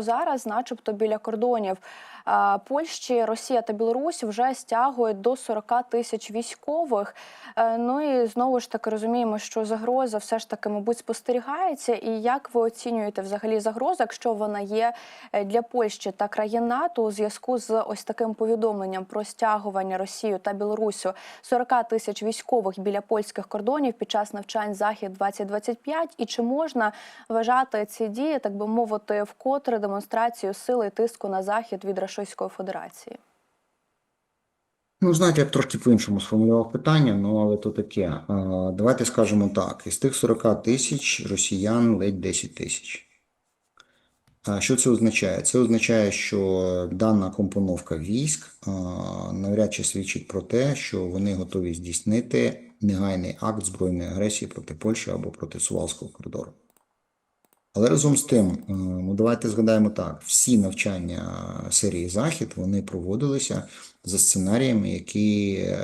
Зараз, начебто, біля кордонів Польщі, Росія та Білорусь вже стягують до 40 тисяч військових. Е, Ну і знову ж таки розуміємо, що загроза все ж таки, мабуть, спостерігається. І як ви оцінюєте взагалі загрозу, якщо вона є е, для Польщі та країн НАТО у зв'язку з ось таким повідомленням про стягування Росію та Білорусю 40 тисяч військових біля польських кордонів під час навчань захід 2025 І чи можна вважати ці дії, так би мовити, вкотре демонстрацію сили тиску на захід від Російської Федерації? Ну, знаєте, я б трошки по-іншому сформулював питання, ну але то таке. Давайте скажемо так: із тих 40 тисяч росіян ледь 10 тисяч. Що це означає? Це означає, що дана компоновка військ навряд чи свідчить про те, що вони готові здійснити негайний акт збройної агресії проти Польщі або проти Сувалського коридору. Але разом з тим, е, ну давайте згадаємо так: всі навчання серії Захід вони проводилися за сценаріями, які, е,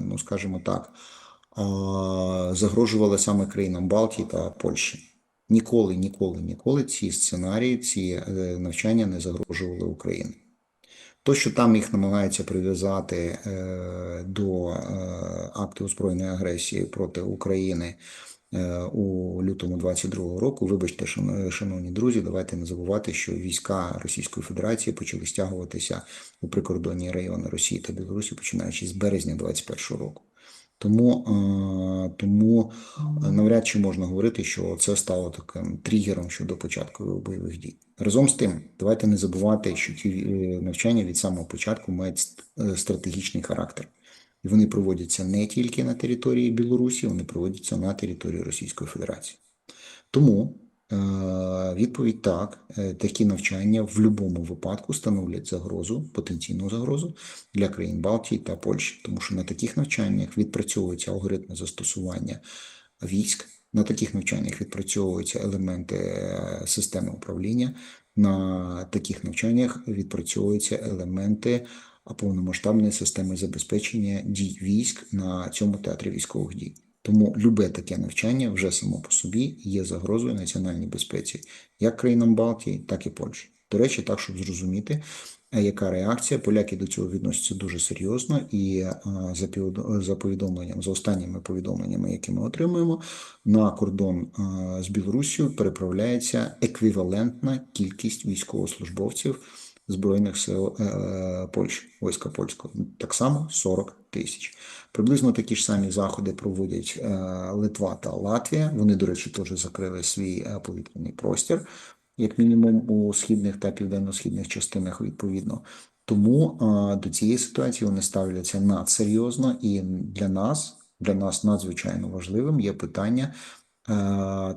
ну скажімо так, е, загрожували саме країнам Балтії та Польщі. Ніколи, ніколи, ніколи ці сценарії, ці навчання не загрожували Україні. То, що там їх намагаються прив'язати до акту збройної агресії проти України у лютому 22-го року, вибачте, шановні друзі, давайте не забувати, що війська Російської Федерації почали стягуватися у прикордонні райони Росії та Білорусі, починаючи з березня 21-го року. Тому, е, тому е, навряд чи можна говорити, що це стало таким тригером щодо початку бойових дій. Разом з тим, давайте не забувати, що ті е, навчання від самого початку мають е, стратегічний характер. І вони проводяться не тільки на території Білорусі, вони проводяться на території Російської Федерації. Тому е, відповідь так, е, такі навчання в будь-якому випадку становлять загрозу, потенційну загрозу для країн Балтії та Польщі, тому що на таких навчаннях відпрацьовуються алгоритми застосування військ, на таких навчаннях відпрацьовуються елементи е, системи управління, на таких навчаннях відпрацьовуються елементи а, повномасштабної системи забезпечення дій військ на цьому театрі військових дій. Тому любе таке навчання вже само по собі є загрозою національній безпеці як країнам Балтії, так і Польщі. До речі, так, щоб зрозуміти, е, яка реакція, поляки до цього відносяться дуже серйозно, і е, за повідомленням, за останніми повідомленнями, які ми отримуємо, на кордон е, з Білоруссю переправляється еквівалентна кількість військовослужбовців Збройних сил е, Польщі, війська польського. Так само 40 тисяч. Приблизно такі ж самі заходи проводять е, Литва та Латвія. Вони, до речі, теж закрили свій е, повітряний простір, як мінімум у східних та південно-східних частинах відповідно. Тому до цієї ситуації вони ставляться надсерйозно, і для нас, для нас надзвичайно важливим є питання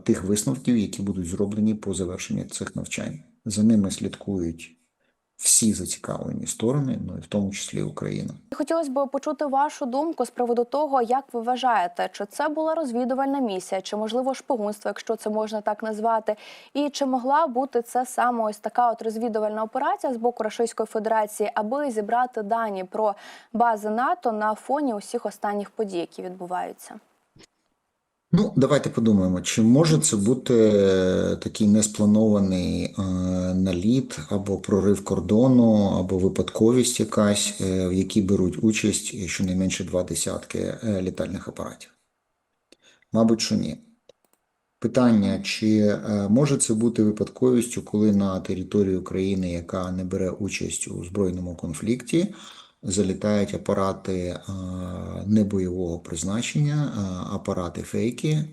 тих висновків, які будуть зроблені по завершенні цих навчань. За ними слідкують всі зацікавлені сторони, ну і в тому числі Україна. Хотілося б почути вашу думку з приводу того, як ви вважаєте, чи це була розвідувальна місія, чи можливо шпигунство, якщо це можна так назвати, і чи могла бути це саме ось така от розвідувальна операція з боку Російської Федерації, аби зібрати дані про бази НАТО на фоні усіх останніх подій, які відбуваються? Ну, давайте подумаємо, чи може це бути е, такий неспланований е, наліт або прорив кордону, або випадковість якась, е, в якій беруть участь щонайменше два десятки літальних апаратів? Мабуть, що ні. Питання, чи може це бути випадковістю, коли на території України, яка не бере участь у збройному конфлікті, залітають апарати е, небойового призначення, е, апарати фейки е,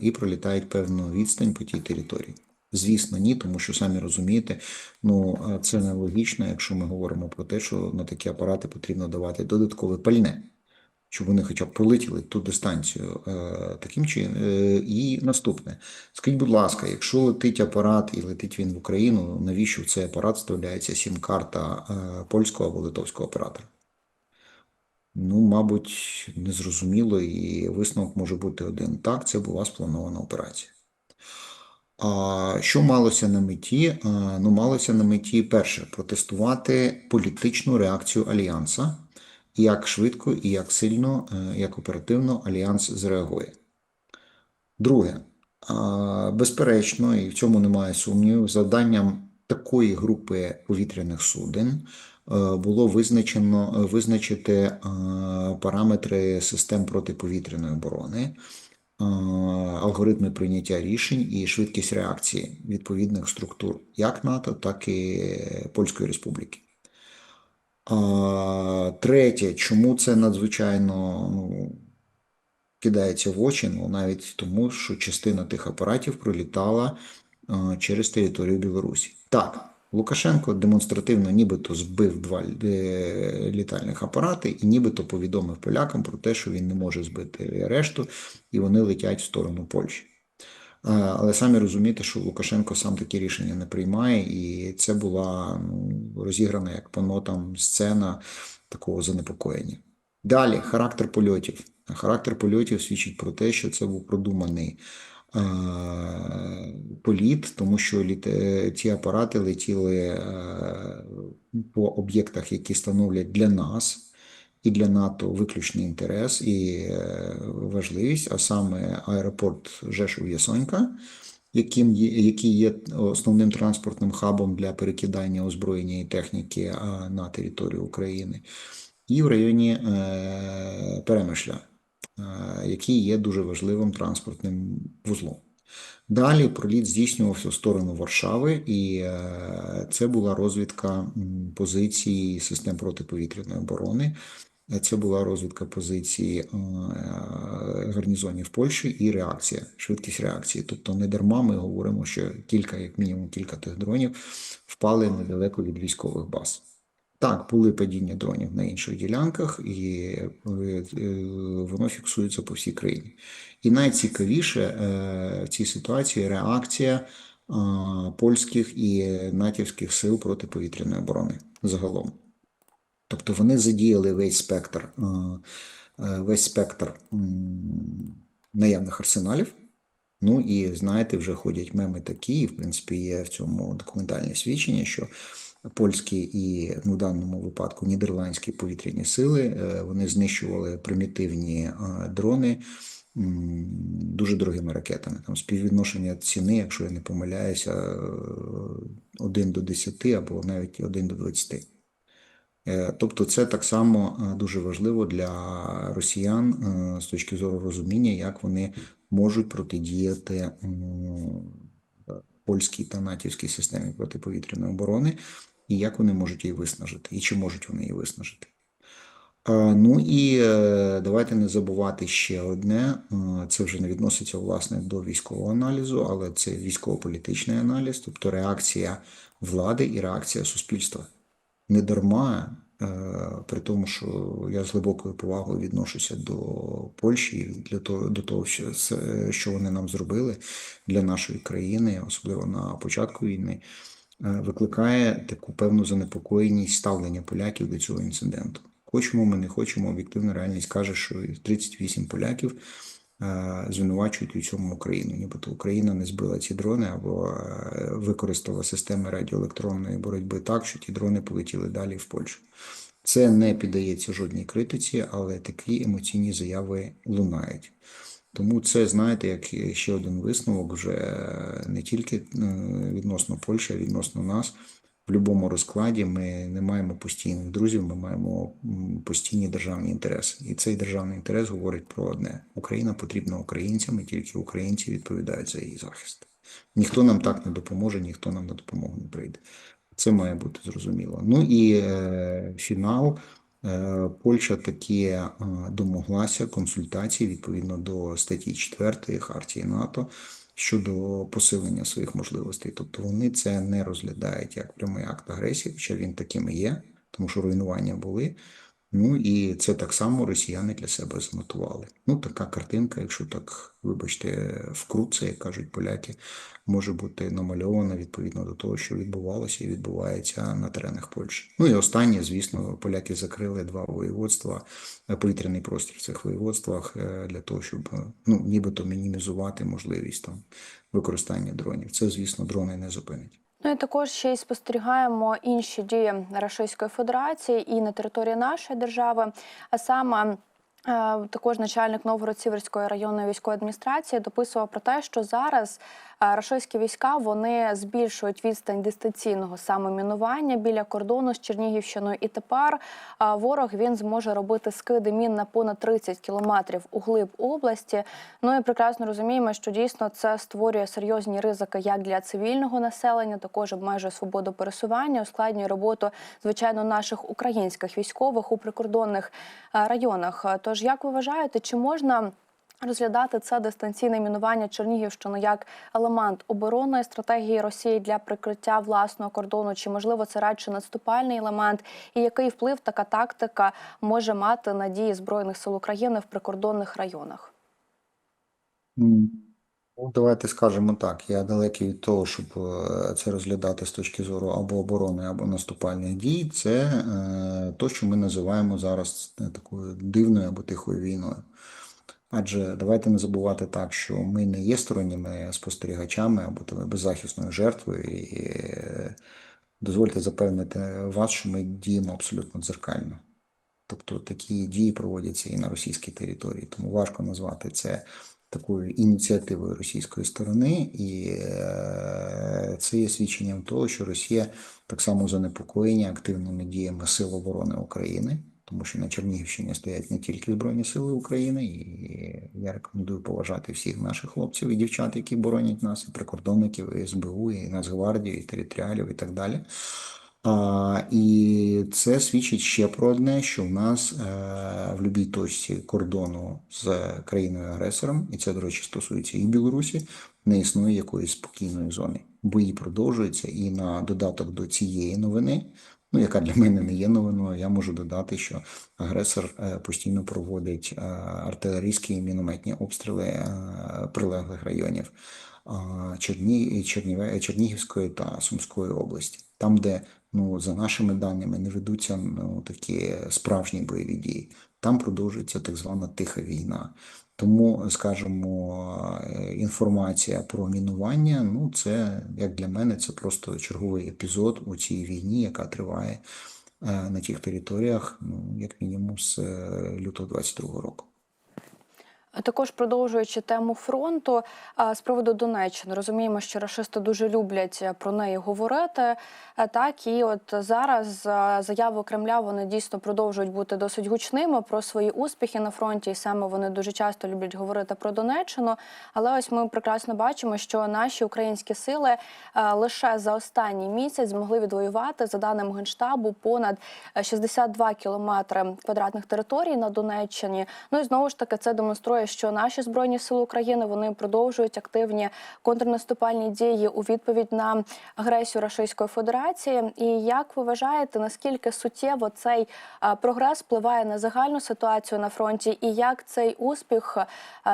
і пролітають певну відстань по тій території. Звісно, ні, тому що самі розумієте, ну це нелогічно, якщо ми говоримо про те, що на такі апарати потрібно давати додаткове пальне, щоб вони хоча б пролетіли ту дистанцію е, таким чином. Е, і наступне, скажіть, будь ласка, якщо летить апарат і летить він в Україну, навіщо в цей апарат вставляється сім-карта е, польського або литовського оператора? Ну, мабуть, незрозуміло, і висновок може бути один. Так, це була спланована операція. А що малося на меті? Ну, малося на меті перше протестувати політичну реакцію Альянса, як швидко і як сильно, е, як оперативно Альянс зреагує. Друге, безперечно, і в цьому немає сумнівів, завданням такої групи повітряних суден е, було визначено е, визначити параметри систем протиповітряної оборони, алгоритми прийняття рішень і швидкість реакції відповідних структур як НАТО, так і Польської Республіки. Третє, чому це надзвичайно ну, кидається в очі, ну навіть тому, що частина тих апаратів пролітала через територію Білорусі. Так, Лукашенко демонстративно нібито збив два е, літальних апарати і нібито повідомив полякам про те, що він не може збити решту, і вони летять в сторону Польщі. А, Але самі розумієте, що Лукашенко сам такі рішення не приймає, і це була ну, розіграна як по нотам сцена такого занепокоєння. Далі характер польотів. Характер польотів свідчить про те, що це був продуманий е, політ, тому що літ, е, ці апарати летіли е, по об'єктах, які становлять для нас і для НАТО виключний інтерес і е, важливість, а саме аеропорт Жешув-Ясонька, яким є, який є основним транспортним хабом для перекидання озброєння і техніки на територію України, і в районі е, Перемишля, е, який є дуже важливим транспортним вузлом. Далі проліт здійснювався в сторону Варшави, і це була розвідка м, позицій систем протиповітряної оборони. Це була розвідка позиції е, гарнізонів Польщі і реакція, швидкість реакції. Тобто не дарма ми говоримо, що кілька, як мінімум, кілька тих дронів впали недалеко від військових баз. Так, були падіння дронів на інших ділянках, і е, е, воно фіксується по всій країні. І найцікавіше в цій ситуації реакція польських і натівських сил протиповітряної оборони загалом. Тобто вони задіяли весь спектр, е, е, весь спектр наявних арсеналів. Ну і знаєте, вже ходять меми такі, і в принципі є в цьому документальне свідчення, що польські і ну, в даному випадку нідерландські повітряні сили е, вони знищували примітивні дрони дуже дорогими ракетами. Там співвідношення ціни, якщо я не помиляюся, е, 1 до 10 або навіть 1 до 20. Е, Тобто це так само е, дуже важливо для росіян е, з точки зору розуміння, як вони можуть протидіяти польській та натівській системі протиповітряної оборони, і як вони можуть її виснажити, і чи можуть вони її виснажити. Ну і давайте не забувати ще одне: це вже не відноситься власне до військового аналізу, але це військово-політичний аналіз, тобто реакція влади і реакція суспільства не дарма, е, при тому, що я з глибокою повагою відношуся до Польщі для того, до того, що, вони нам зробили для нашої країни, особливо на початку війни, е, викликає таку певну занепокоєність ставлення поляків до цього інциденту. Хочемо ми, не хочемо, об'єктивна реальність каже, що 38 поляків звинувачують у цьому Україну. Нібито Україна не збила ці дрони або е, використала системи радіоелектронної боротьби так, що ті дрони полетіли далі в Польщу. Це не піддається жодній критиці, але такі емоційні заяви лунають. Тому це, знаєте, як ще один висновок вже е, не тільки е, відносно Польщі, а відносно нас. В будь-якому розкладі ми не маємо постійних друзів, ми маємо постійні державні інтереси. І цей державний інтерес говорить про одне: Україна потрібна українцям, і тільки українці відповідають за її захист. Ніхто нам так не допоможе, ніхто нам на допомогу не прийде. Це має бути зрозуміло. Ну і е, фінал. Е, Польща таки е, домоглася консультацій відповідно до статті 4 Хартії НАТО щодо посилення своїх можливостей. Тобто вони це не розглядають як прямий акт агресії, хоча він таким і є, тому що руйнування були. Ну і це так само росіяни для себе занотували. Ну, така картинка, якщо так, вибачте, вкрутце, як кажуть поляки, може бути намальована відповідно до того, що відбувалося і відбувається на теренах Польщі. Ну і останнє, звісно, поляки закрили два воєводства, е, повітряний простір в цих воєводствах е, для того, щоб е, ну, нібито мінімізувати можливість там використання дронів. Це, звісно, дрони не зупинить. Ну і також ще й спостерігаємо інші дії Російської Федерації і на території нашої держави, а саме. Е, Також начальник Новгород-Сіверської районної військової адміністрації дописував про те, що зараз е, рашистські війська вони збільшують відстань дистанційного самомінування біля кордону з Чернігівщиною. І тепер е, ворог він зможе робити скиди мін на понад 30 кілометрів у глиб області. Ну і прекрасно розуміємо, що дійсно це створює серйозні ризики як для цивільного населення, також обмежує свободу пересування, ускладнює роботу звичайно наших українських військових у прикордонних районах. Е, Тож, як ви вважаєте, чи можна розглядати це дистанційне мінування Чернігівщини як елемент оборонної стратегії Росії для прикриття власного кордону? Чи можливо це радше наступальний елемент? І який вплив така тактика може мати на дії збройних сил України в прикордонних районах? Ну, давайте скажемо так. Я далекий від того, щоб е, це розглядати з точки зору або оборони, або наступальних дій. Це е, то, що ми називаємо зараз е, такою дивною або тихою війною. Адже давайте не забувати так, що ми не є сторонніми спостерігачами або беззахисною жертвою. І дозвольте запевнити вас, що ми діємо абсолютно дзеркально. Тобто такі дії проводяться і на російській території, тому важко назвати це такою ініціативою російської сторони, і е, це є свідченням того, що Росія так само занепокоєна активними діями Сил оборони України, тому що на Чернігівщині стоять не тільки Збройні Сили України, і я рекомендую поважати всіх наших хлопців і дівчат, які боронять нас, і прикордонників, і СБУ, і Нацгвардію, і територіалів, і так далі. І це свідчить ще про одне, що в нас е, в будь-якій точці кордону з країною-агресором, і це, до речі, стосується і Білорусі, не існує якоїсь спокійної зони. Бої продовжуються, і на додаток до цієї новини, ну яка для мене не є новиною, я можу додати, що агресор е, постійно проводить е, артилерійські і мінометні обстріли прилеглих районів Черні, Чернігівської та Сумської області, там, де ну за нашими даними не ведуться ну такі справжні бойові дії. Там продовжується так звана тиха війна. Тому, скажімо, е, інформація про мінування, ну це як для мене, це просто черговий епізод у цій війні, яка триває е, на тих територіях, ну як мінімум з е, лютого 22 року. Також продовжуючи тему фронту з приводу Донеччини, розуміємо, що рашисти дуже люблять е, про неї говорити. Е, Так і от зараз е, заяви Кремля вони дійсно продовжують бути досить гучними про свої успіхи на фронті, і саме вони дуже часто люблять говорити про Донеччину. Але ось ми прекрасно бачимо, що наші українські сили лише за останній місяць змогли відвоювати за даними генштабу понад е, 62 кілометри квадратних територій на Донеччині. Ну і знову ж таки це демонструє, що наші збройні сили України вони продовжують активні контрнаступальні дії у відповідь на агресію Російської Федерації. І як ви вважаєте, наскільки суттєво цей прогрес впливає на загальну ситуацію на фронті, і як цей успіх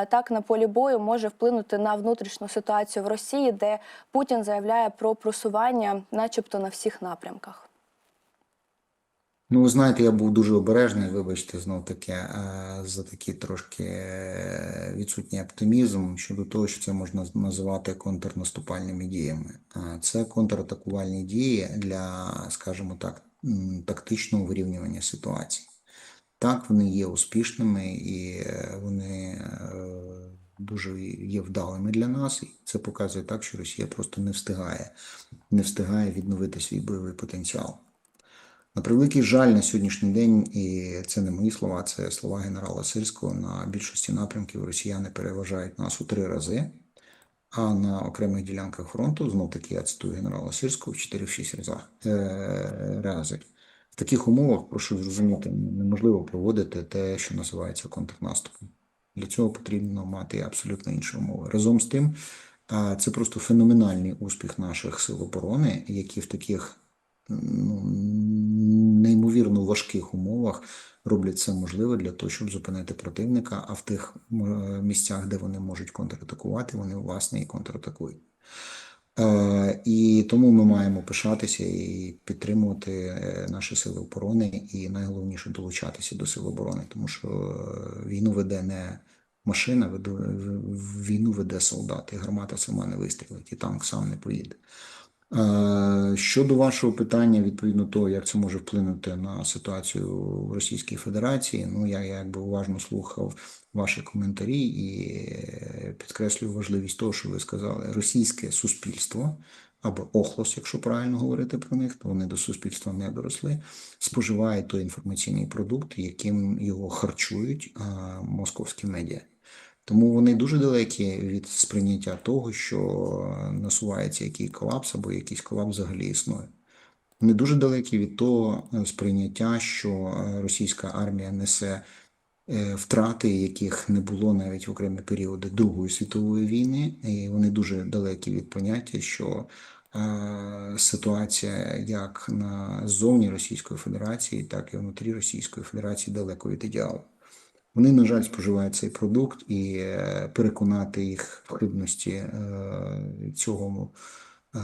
так на полі бою може вплинути на внутрішню ситуацію в Росії, де Путін заявляє про просування, начебто, на всіх напрямках? Ну, ви знаєте, я був дуже обережний, вибачте, знов таки, за такий трошки е, відсутній оптимізм щодо того, що це можна називати контрнаступальними діями. Це контратакувальні дії для, скажімо так, тактичного вирівнювання ситуації. Так, вони є успішними і е, вони е, дуже є вдалими для нас. І це показує так, що Росія просто не встигає, не встигає відновити свій бойовий потенціал. На превеликий жаль, на сьогоднішній день, і це не мої слова, це слова генерала Сирського. На більшості напрямків росіяни переважають нас у три рази, а на окремих ділянках фронту, знов таки я цитую генерала Сирського, в 4-6 разах, е, рази. В таких умовах, прошу зрозуміти, неможливо проводити те, що називається контрнаступом. Для цього потрібно мати абсолютно інші умови. Разом з тим, це просто феноменальний успіх наших сил оборони, які в таких ну, неймовірно важких умовах роблять все можливе для того, щоб зупинити противника, а в тих місцях, де вони можуть контратакувати, вони власне і контратакують. Е, І тому ми маємо пишатися і підтримувати е, наші сили оборони, і найголовніше долучатися до сил оборони, тому що е, війну веде не машина, війну веде солдат, і гармата сама не вистрілить, і танк сам не поїде. Е, Щодо вашого питання, відповідно того, як це може вплинути на ситуацію в Російській Федерації, ну я якби уважно слухав ваші коментарі і е, підкреслюю важливість того, що ви сказали. Російське суспільство або охлос, якщо правильно говорити про них, то вони до суспільства не доросли, споживає той інформаційний продукт, яким його харчують а, московські медіа. Тому вони дуже далекі від сприйняття того, що насувається який колапс або якийсь колапс взагалі існує. Вони дуже далекі від того е, сприйняття, що е, російська армія несе е, втрати, яких не було навіть в окремі періоди Другої світової війни, і вони дуже далекі від поняття, що ситуація як на зовні Російської Федерації, так і внутрі Російської Федерації далеко від ідеалу. Вони, на жаль, споживають цей продукт, і е, переконати їх в хибності е, цього, е,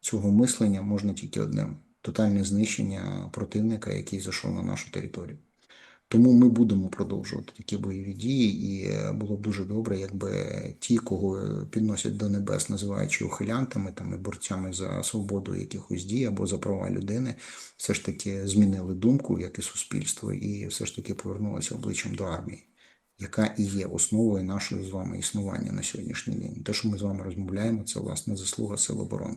цього мислення можна тільки одним: тотальне знищення противника, який зайшов на нашу територію. Тому ми будемо продовжувати такі бойові дії, і е, було б дуже добре, якби ті, кого підносять до небес, називаючи ухилянтами там і борцями за свободу якихось дій або за права людини, все ж таки змінили думку, як і суспільство, і все ж таки повернулися обличчям до армії, яка і є основою нашого з вами існування на сьогоднішній день. Те, що ми з вами розмовляємо, це власне заслуга Сил оборони.